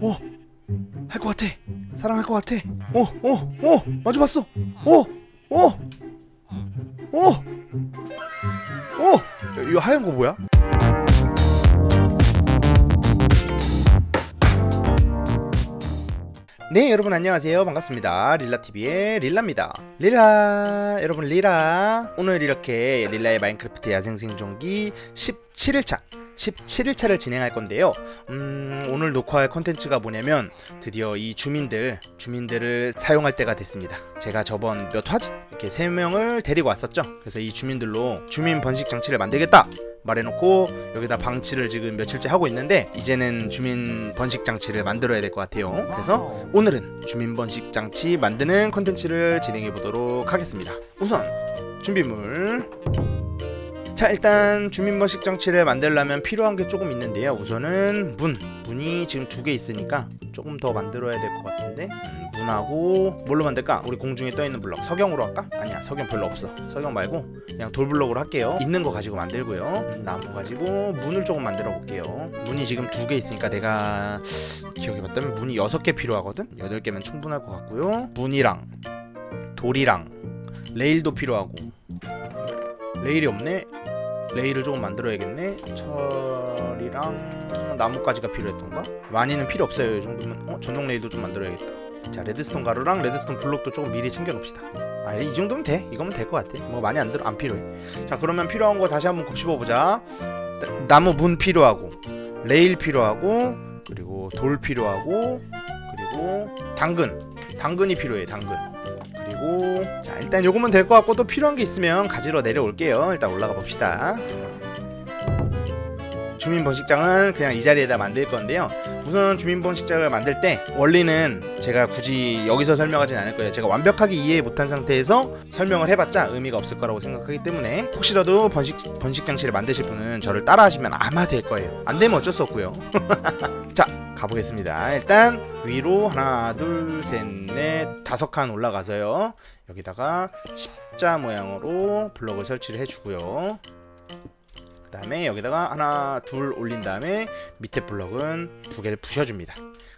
오, 할 것 같아. 사랑할 것 같아. 오, 오, 오, 마주 봤어. 오, 오, 오, 오. 이거 하얀 거 뭐야? 네 여러분 안녕하세요 반갑습니다 릴라TV의 릴라입니다 릴라 여러분 릴라 오늘 이렇게 릴라의 마인크래프트 야생생존기 17일차 17일차를 진행할 건데요. 음, 오늘 녹화할 컨텐츠가 뭐냐면 드디어 이 주민들 주민들을 사용할 때가 됐습니다. 제가 저번 몇 화지? 이렇게 3명을 데리고 왔었죠. 그래서 이 주민들로 주민 번식 장치를 만들겠다 말해놓고 여기다 방치를 지금 며칠째 하고 있는데 이제는 주민 번식 장치를 만들어야 될 것 같아요. 그래서 오늘은 주민 번식 장치 만드는 컨텐츠를 진행해 보도록 하겠습니다. 우선 준비물 자 일단 주민 번식 장치를 만들려면 필요한 게 조금 있는데요. 우선은 문. 문이 지금 두 개 있으니까 조금 더 만들어야 될 것 같은데? 음, 문하고 뭘로 만들까? 우리 공중에 떠있는 블럭. 석영으로 할까? 아니야 석영 별로 없어. 석영 말고 그냥 돌블럭으로 할게요. 있는 거 가지고 만들고요. 음, 나무 가지고 문을 조금 만들어 볼게요. 문이 지금 두 개 있으니까 내가 기억해봤다면 문이 여섯 개 필요하거든? 여덟 개면 충분할 것 같고요. 문이랑 돌이랑 레일도 필요하고. 레일이 없네 레일을 조금 만들어야겠네. 철이랑 나무까지가 필요했던가? 많이는 필요 없어요 이 정도면. 어? 전용 레일도 좀 만들어야겠다. 자 레드스톤 가루랑 레드스톤 블록도 조금 미리 챙겨놓읍시다. 아이 정도면 돼. 이거면 될 것 같아. 뭐 많이 안 들어 안 필요해. 자 그러면 필요한 거 다시 한번 곱씹어 보자. 나무 문 필요하고 레일 필요하고 그리고 돌 필요하고 그리고 당근. 당근이 필요해 당근 그리고 자 일단 요거면 될 것 같고 또 필요한 게 있으면 가지러 내려올게요. 일단 올라가 봅시다. 주민 번식장은 그냥 이 자리에다 만들 건데요. 우선 주민 번식장을 만들 때 원리는 제가 굳이 여기서 설명하진 않을 거예요. 제가 완벽하게 이해 못한 상태에서 설명을 해봤자 의미가 없을 거라고 생각하기 때문에 혹시라도 번식, 번식 장치를 만드실 분은 저를 따라 하시면 아마 될 거예요. 안 되면 어쩔 수 없고요 자 가보겠습니다. 일단 위로 하나 둘 셋 넷 다섯 칸 올라가서요. 여기다가 십자 모양으로 블럭을 설치를 해주고요. 그 다음에 여기다가 하나 둘 올린 다음에 밑에 블럭은 두 개를 부셔줍니다.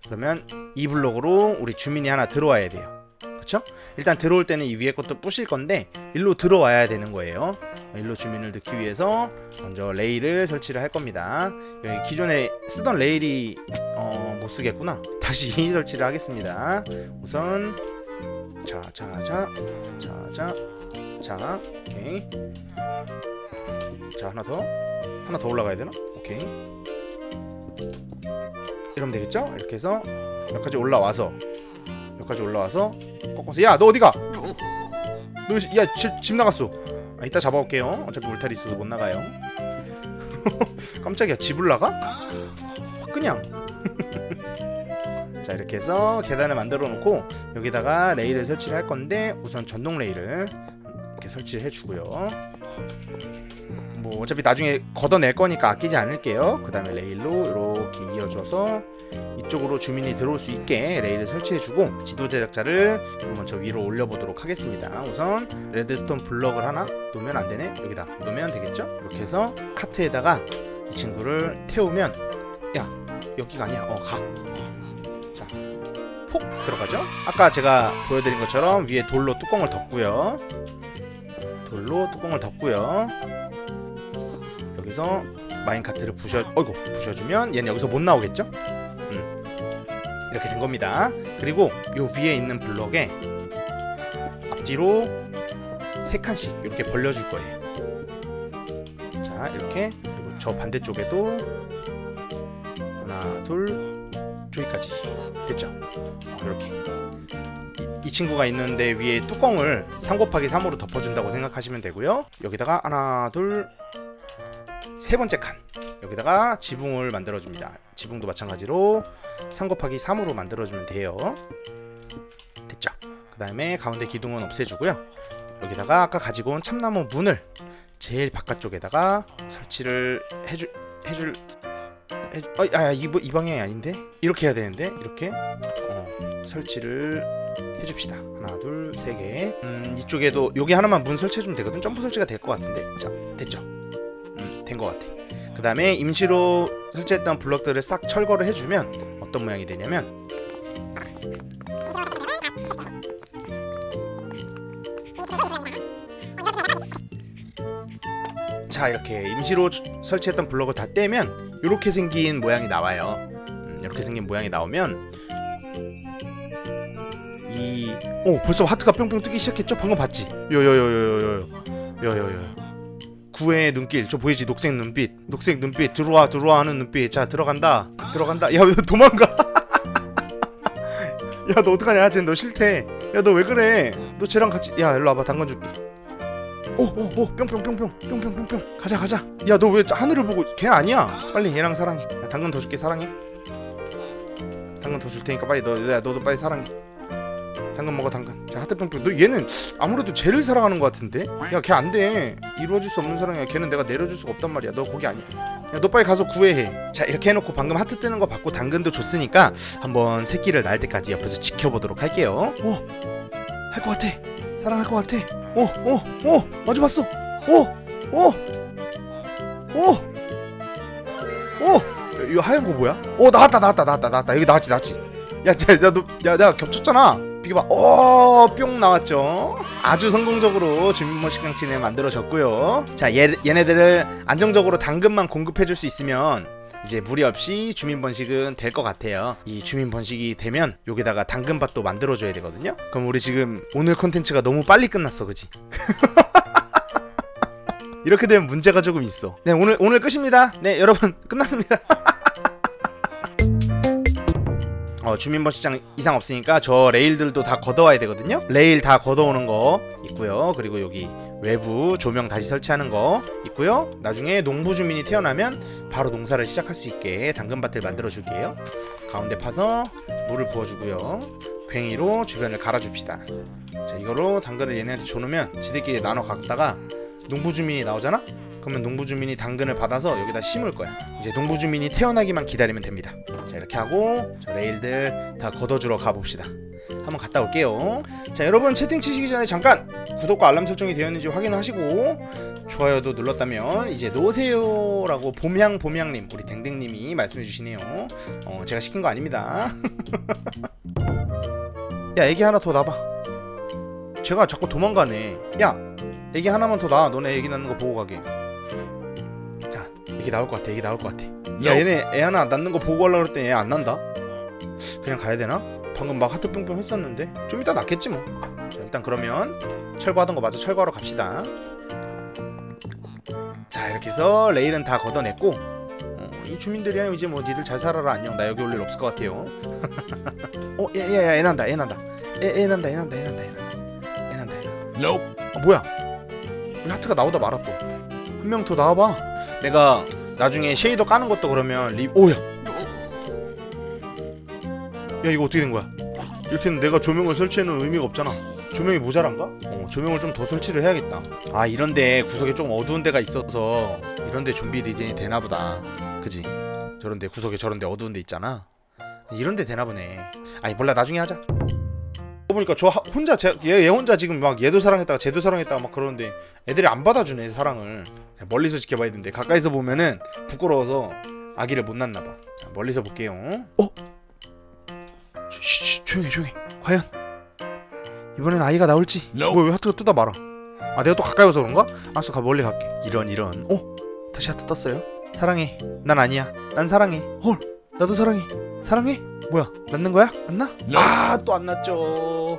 그러면 이 블럭으로 우리 주민이 하나 들어와야 돼요. 그쵸? 일단 들어올 때는 이 위에 것도 부실 건데 일로 들어와야 되는 거예요 일로 주민을 넣기 위해서 먼저 레일을 설치를 할 겁니다. 여기 기존에 쓰던 레일이 어, 못 쓰겠구나. 다시 설치를 하겠습니다. 우선 자자자 자자 자 오케이. 자 하나 더. 하나 더 올라가야 되나? 오케이. 이러면 되겠죠? 이렇게 해서 몇 가지 올라와서 몇 가지 올라와서 꺾어서. 야 너 어디가? 너야집 나갔어 아 이따 잡아올게요. 어차피 울타리 있어서 못 나가요. 깜짝이야. 집을 나가? 확 그냥. 자 이렇게 해서 계단을 만들어 놓고 여기다가 레일을 설치를 할 건데 우선 전동 레일을 이렇게 설치를 해주고요 뭐 어차피 나중에 걷어낼 거니까 아끼지 않을게요. 그 다음에 레일로 이렇게 이어줘서 이쪽으로 주민이 들어올 수 있게 레일을 설치해주고 지도 제작자를 한번 저 위로 올려보도록 하겠습니다. 우선 레드스톤 블럭을 하나 놓으면 안되네? 여기다 놓으면 되겠죠? 이렇게 해서 카트에다가 이 친구를 태우면 야 여기가 아니야. 어가자 폭 들어가죠? 아까 제가 보여드린 것처럼 위에 돌로 뚜껑을 덮고요. 돌로 뚜껑을 덮고요 여기서 마인카트를 부셔 어이구 부셔주면 얘는 여기서 못 나오겠죠? 음. 이렇게 된 겁니다. 그리고 요 위에 있는 블럭에 앞뒤로 세 칸씩 이렇게 벌려줄 거예요. 자 이렇게 그리고 저 반대쪽에도 하나 둘 저기까지 됐죠? 어, 이렇게 이, 이, 친구가 있는데 위에 뚜껑을 3 곱하기 3으로 덮어준다고 생각하시면 되고요. 여기다가 하나 둘 세 번째 칸. 여기다가 지붕을 만들어줍니다. 지붕도 마찬가지로 3 곱하기 3으로 만들어주면 돼요. 됐죠? 그 다음에 가운데 기둥은 없애주고요. 여기다가 아까 가지고 온 참나무 문을 제일 바깥쪽에다가 설치를 해줄 해줄 해주 어, 아, 이, 이 방향이 아닌데? 이렇게 해야 되는데? 이렇게? 어, 설치를 해줍시다. 하나 둘 세개. 음, 이쪽에도 여기 하나만 문 설치해주면 되거든? 점프 설치가 될 것 같은데. 자 됐죠? 음, 된 것 같아 그 다음에 임시로 설치했던 블럭들을 싹 철거를 해주면 어떤 모양이 되냐면 자 이렇게 임시로 설치했던 블럭을 다 떼면 이렇게 생긴 모양이 나와요 음, 이렇게 생긴 모양이 나오면 이... 오 벌써 하트가 뿅뿅 뜨기 시작했죠? 방금 봤지? 요요요요요요 요요요 구의 눈길 저 보이지? 녹색 눈빛 녹색 눈빛 들어와 들어와 하는 눈빛. 자 들어간다. 들어간다. 야왜 도망가? 야 너 어떡하냐 쟤너 싫대. 야 너 왜 그래? 너 쟤랑 같이 야 일로 와봐. 당근 줄게. 오오오 뿅뿅뿅뿅. 뿅뿅뿅뿅. 가자 가자. 야 너 왜 하늘을 보고 걔 아니야. 빨리 얘랑 사랑해. 야 당근 더 줄게 사랑해. 당근 더 줄 테니까 빨리 너 야 너도 빨리 사랑해 당근 먹어 당근. 자 하트 뿅뿅 너 얘는 아무래도 쟤를 사랑하는 것 같은데? 야 걔 안돼. 이루어질 수 없는 사랑이야. 걔는 내가 내려줄 수가 없단 말이야. 너 거기 아니야. 야 너 빨리 가서 구해해. 자 이렇게 해놓고 방금 하트 뜨는 거 받고 당근도 줬으니까 한번 새끼를 낳을 때까지 옆에서 지켜보도록 할게요. 오할 것 같아. 사랑할 것 같아. 오오오 마주 봤어. 오오오 오 이거 하얀 거 뭐야? 오 나왔다 나왔다 나왔다 나왔다. 여기 나왔지 나왔지. 야야너야 내가 겹쳤잖아 비켜봐. 오뿅 나왔죠. 아주 성공적으로 주민번식장 진에 만들어졌고요. 자 얘, 얘네들을 안정적으로 당근만 공급해줄 수 있으면 이제 무리 없이 주민 번식은 될 것 같아요. 이 주민 번식이 되면 여기다가 당근밭도 만들어줘야 되거든요. 그럼 우리 지금 오늘 컨텐츠가 너무 빨리 끝났어 그지? 이렇게 되면 문제가 조금 있어. 네 오늘 오늘 끝입니다. 네 여러분 끝났습니다 어, 주민번식장 이상 없으니까 저 레일들도 다 걷어와야 되거든요. 레일 다 걷어오는 거 있고요. 그리고 여기 외부 조명 다시 설치하는 거 있고요. 나중에 농부 주민이 태어나면 바로 농사를 시작할 수 있게 당근밭을 만들어 줄게요. 가운데 파서 물을 부어주고요. 괭이로 주변을 갈아줍시다. 자 이거로 당근을 얘네한테 줘놓으면 지들끼리 나눠 갖다가 농부 주민이 나오잖아? 그러면 농부 주민이 당근을 받아서 여기다 심을 거야. 이제 농부 주민이 태어나기만 기다리면 됩니다. 자 이렇게 하고 저 레일들 다 걷어주러 가봅시다. 한번 갔다 올게요. 자 여러분 채팅 치시기 전에 잠깐 구독과 알람 설정이 되어 있는지 확인하시고 좋아요도 눌렀다면 이제 놓으세요 라고 봄향 봄향님 우리 댕댕님이 말씀해 주시네요. 어 제가 시킨 거 아닙니다. 야 애기 하나 더 놔봐. 제가 자꾸 도망가네. 야 애기 하나만 더 놔. 너네 애기 낳는 거 보고 가게. 애기 나올 것 같아 애기 나올 것 같아. 야 얘네 애 하나 낳는 거 보고 가려고 그랬더니 애 안 난다? 그냥 가야 되나? 방금 막 하트 뿅뿅 했었는데 좀 이따 낫겠지 뭐. 자, 일단 그러면 철거하던 거 마저 철거하러 갑시다. 자 이렇게 해서 레일은 다 걷어냈고 어, 이 주민들이야 이제 뭐 니들 잘 살아라. 안녕. 나 여기 올 일 없을 것 같아요. 어 야야야 애 난다. 애 난다. 애, 애 난다. 애 난다. 애 난다. 애 난다. 애 난다. 애 난다. 어, 뭐야? 왜 하트가 나오다 말아 또한 명 더 나와봐 내가 나중에 쉐이더 까는 것도 그러면 리 오야. 야 이거 어떻게 된 거야? 이렇게는 내가 조명을 설치해놓은 의미가 없잖아. 조명이 모자란가? 어 조명을 좀 더 설치를 해야겠다. 아 이런데 구석에 좀 어두운 데가 있어서 이런데 좀비 디제인이 되나보다. 그지? 저런데 구석에 저런데 어두운 데 있잖아. 이런데 되나보네. 아니 몰라 나중에 하자 보니까 저 혼자 제, 얘, 얘 혼자 지금 막 얘도 사랑했다가 쟤도 사랑했다가 막 그러는데 애들이 안 받아주네 사랑을. 멀리서 지켜봐야 되는데 가까이서 보면은 부끄러워서 아기를 못 낳나봐. 자, 멀리서 볼게요. 어? 쉬 쉬 조용히 조용히. 과연 이번엔 아이가 나올지? No. 뭐왜 하트가 뜨다 말아? 아 내가 또 가까이 와서 그런가? 알았어 가 멀리 갈게. 이런 이런. 어? 다시 하트 떴어요? 사랑해. 난 아니야. 난 사랑해. 헐 나도 사랑해. 사랑해? 뭐야 낳는 거야? 안 나? No. 아또 안 났죠.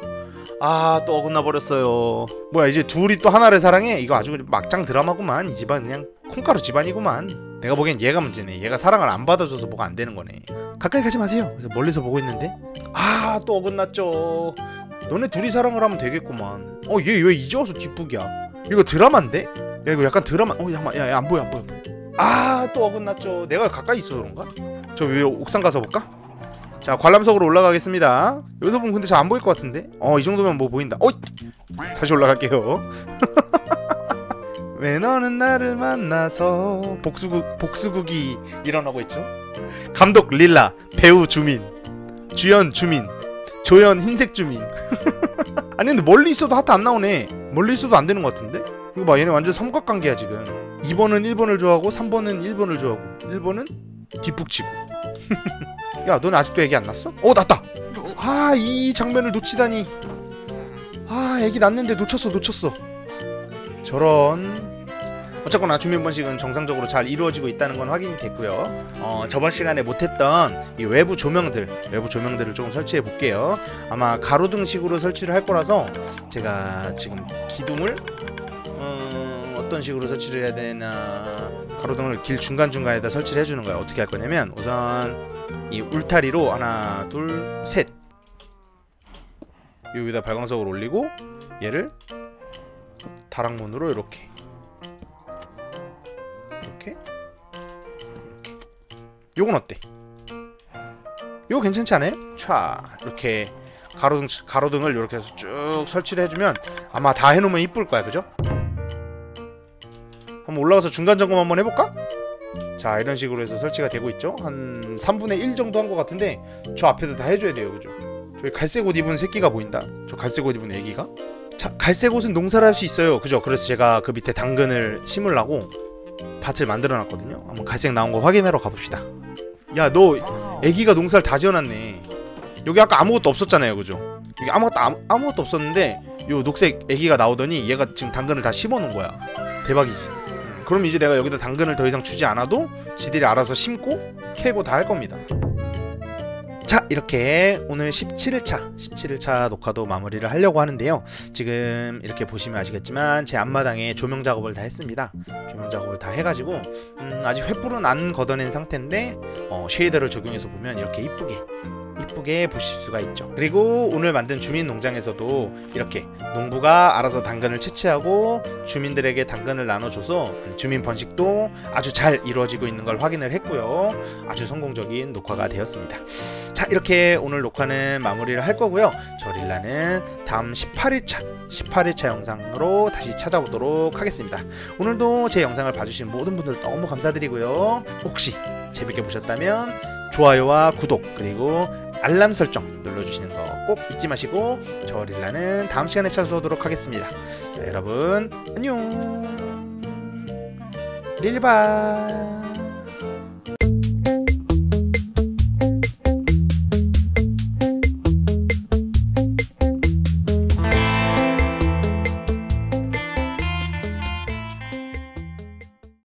아 또 어긋나 버렸어요. 뭐야 이제 둘이 또 하나를 사랑해? 이거 아주 막장 드라마구만. 이 집안 그냥 콩가루 집안이구만. 내가 보기엔 얘가 문제네. 얘가 사랑을 안 받아줘서 뭐가 안 되는 거네. 가까이 가지 마세요. 그래서 멀리서 보고 있는데. 아 또 어긋났죠. 너네 둘이 사랑을 하면 되겠구만. 어 얘 왜 이제 와서 뒷북이야? 이거 드라마인데? 야 이거 약간 드라마. 어 잠깐만. 야안 보여 안 보여. 아 또 어긋났죠. 내가 가까이 있어서 그런가? 저 위에 옥상 가서 볼까? 자 관람석으로 올라가겠습니다. 여기서 보면 근데 잘 안 보일 것 같은데? 어 이 정도면 뭐 보인다. 어이 다시 올라갈게요. 왜 너는 나를 만나서 복수국 복수국이 일어나고 있죠? 감독 릴라 배우 주민 주연 주민 조연 흰색 주민. 아니 근데 멀리 있어도 하트 안 나오네. 멀리 있어도 안 되는 것 같은데? 이거 봐 얘네 완전 삼각관계야 지금. 2번은 1번을 좋아하고 3번은 1번을 좋아하고. 1번은 뒷북치고 야 너는 아직도 애기 안 낳았어? 어 낳았다! 아 이 장면을 놓치다니. 아 애기 낳는데 놓쳤어 놓쳤어. 저런. 어쨌거나 주민 번식은 정상적으로 잘 이루어지고 있다는 건 확인이 됐고요. 어, 저번 시간에 못했던 이 외부 조명들 외부 조명들을 조금 설치해 볼게요. 아마 가로등식으로 설치를 할 거라서 제가 지금 기둥을 음, 어떤 식으로 설치를 해야 되나. 가로등을 길 중간중간에다 설치를 해주는 거야. 어떻게 할 거냐면 우선 이 울타리로 하나 둘 셋. 여기다 발광석을 올리고 얘를 다락문으로 이렇게. 이렇게. 이렇게. 요건 어때? 요거 괜찮지 않아요? 촤. 이렇게 가로등 가로등을 이렇게 해서 쭉 설치를 해주면 아마 다 해놓으면 이쁠 거야. 그죠? 한번 올라가서 중간 점검 한번 해볼까? 자 이런 식으로 해서 설치가 되고 있죠? 한 3분의 1 정도 한 것 같은데 저 앞에서 다 해줘야 돼요 그죠? 저기 갈색 옷 입은 새끼가 보인다. 저 갈색 옷 입은 애기가? 자 갈색 옷은 농사를 할 수 있어요. 그죠? 그래서 제가 그 밑에 당근을 심으려고 밭을 만들어 놨거든요. 한번 갈색 나온 거 확인하러 가봅시다. 야 너 애기가 농사를 다 지어놨네. 여기 아까 아무것도 없었잖아요 그죠? 여기 아무것도 아무, 아무것도 없었는데 요 녹색 애기가 나오더니 얘가 지금 당근을 다 심어 놓은 거야. 대박이지. 음, 그럼 이제 내가 여기다 당근을 더 이상 주지 않아도 지들이 알아서 심고 캐고 다 할 겁니다. 자 이렇게 오늘 17일차 17일차 녹화도 마무리를 하려고 하는데요. 지금 이렇게 보시면 아시겠지만 제 앞마당에 조명 작업을 다 했습니다. 조명 작업을 다 해가지고 음, 아직 횃불은 안 걷어낸 상태인데 어, 쉐이더를 적용해서 보면 이렇게 이쁘게 이쁘게 보실 수가 있죠. 그리고 오늘 만든 주민농장에서도 이렇게 농부가 알아서 당근을 채취하고 주민들에게 당근을 나눠줘서 주민 번식도 아주 잘 이루어지고 있는 걸 확인을 했고요. 아주 성공적인 녹화가 되었습니다. 자 이렇게 오늘 녹화는 마무리를 할 거고요. 저 릴라는 다음 18일차 18일차 영상으로 다시 찾아오도록 하겠습니다. 오늘도 제 영상을 봐주신 모든 분들 너무 감사드리고요. 혹시 재밌게 보셨다면 좋아요와 구독 그리고 알람 설정 눌러주시는 거 꼭 잊지 마시고 저 릴라는 다음 시간에 찾아오도록 하겠습니다. 자 여러분 안녕. 릴바